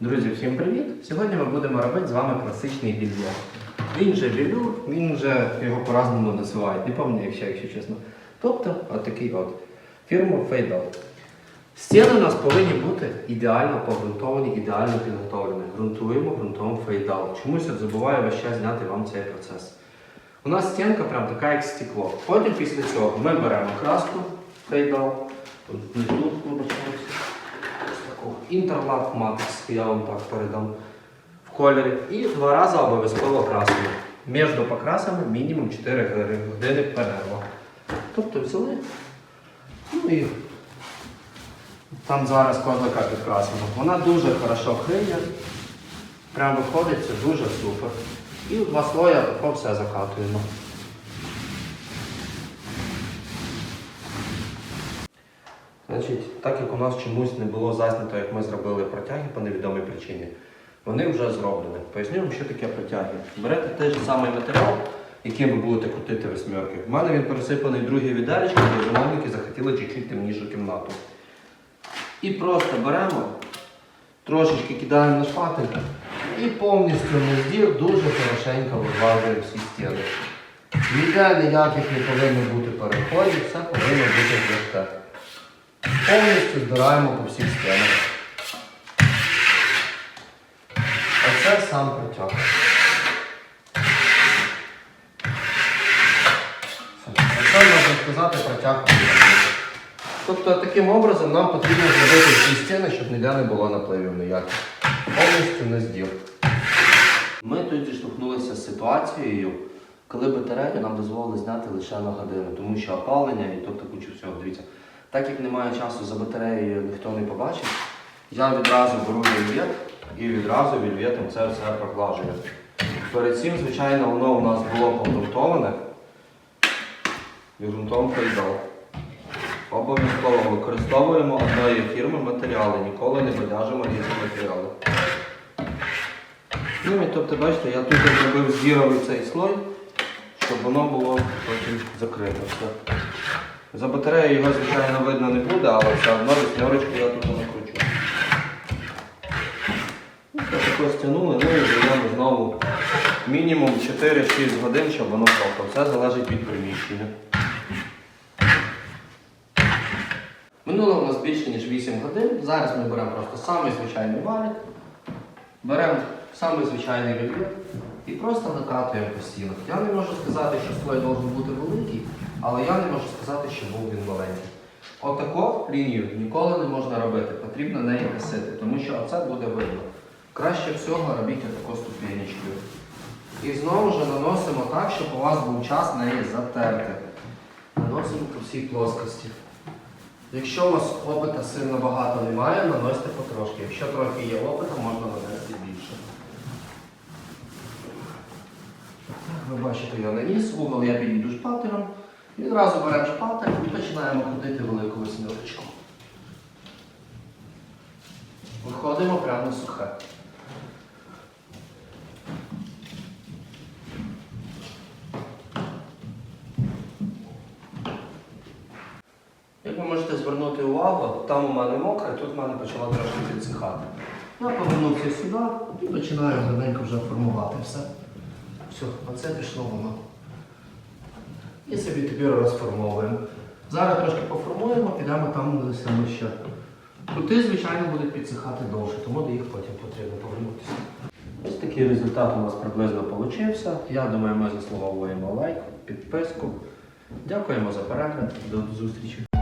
Друзі, всім привіт! Сьогодні ми будемо робити з вами класичний більйон. Він же білюр, він же його по-разному називають, не пам'ятаю, якщо, якщо чесно. Тобто, отакий от. Фірма Fade Out. Стіни у нас повинні бути ідеально погрунтовані, ідеально підготовлені. Грунтуємо ґрунтом Out. Чомусь от забуваю весь час зняти вам цей процес. У нас стінка прям така, як стекло. Потім після цього ми беремо краску Out. Тут. Інтерлак Макс, я вам так передам в кольорі. І два рази обов'язково красимо. Між покрасами мінімум 4 години перерва. Тобто взяли. Ну і там зараз козака підкрасимо. Вона дуже хорошо криє. Прям виходить, це дуже супер. І два слоя тако все закатуємо. Значить, так як у нас чомусь не було зазнято, як ми зробили протяги по невідомій причині, вони вже зроблені. Поясню що таке протяги. Берете той же самий матеріал, яким ви будете крутити восьмерки. У мене він пересипаний в друге відеречко, бо замовники захотіли чуть-чуть темнішу кімнату. І просто беремо, трошечки кидаємо на шпатель і повністю на здір дуже хорошенько виважуємо всі стіни. Ніде ніяких не повинно бути переходів, все повинно бути гладке. Повністю збираємо по всіх стінах. Оце сам протяг. Це можна сказати протяг. Тобто таким образом нам потрібно зробити всі стіни, щоб ніде не було напливів ніяких. Повністю на здір. Ми тут зіштовхнулися з ситуацією, коли батарею нам дозволили зняти лише на годину, тому що опалення і тобто кучу всього. Дивіться. Так як немає часу за батареєю, ніхто не побачить, я відразу беру вільвет і відразу вільветом це все проглажую. Перед цим, звичайно, воно у нас було погрунтоване і ґрунтом прийдав. Обов'язково використовуємо одної фірми матеріали, ніколи не бодяжимо різні матеріали. Ну і тобто, бачите, я тут зробив зіровий цей слой, щоб воно було потім закрито. За батареєю його, звичайно, видно не буде, але все одно вісьмерочку я тут накручу. Ну, все тако стягнули, ну і даємо знову мінімум 4-6 годин, щоб воно сохло. Все залежить від приміщення. Минуло у нас більше, ніж 8 годин. Зараз ми беремо просто самий звичайний валік, беремо самий звичайний вільвет і просто накатуємо по стінах. Я не можу сказати, що слой має бути великий, але я не можу сказати, що був він маленький. Отаку лінію ніколи не можна робити, потрібно неї косити, тому що оце буде видно. Краще всього робіть отаку ступенечкою. І знову ж наносимо так, щоб у вас був час неї затерти. Наносимо по всій плоскості. Якщо у вас опита сильно багато немає, наносите потрошки. Якщо трохи є опиту, можна нанести більше. Ви бачите, я наніс, угол я підійду шпателем. Відразу беремо шпатель і починаємо крутити велику восьмірочку. Виходимо прямо сухе. Як ви можете звернути увагу, там у мене мокре, тут в мене почало трошки підсихати. Я повернувся сюди і починаю гарненько вже формувати все. Все, оце пішло воно. І собі тепер розформовуємо. Зараз трошки поформуємо, підемо там нанесемо ще. Кути, звичайно, будуть підсихати довше, тому до їх потім потрібно повернутися. Ось такий результат у нас приблизно вийшов. Я думаю, ми заслуговуємо лайк, підписку. Дякуємо за перегляд. До зустрічі.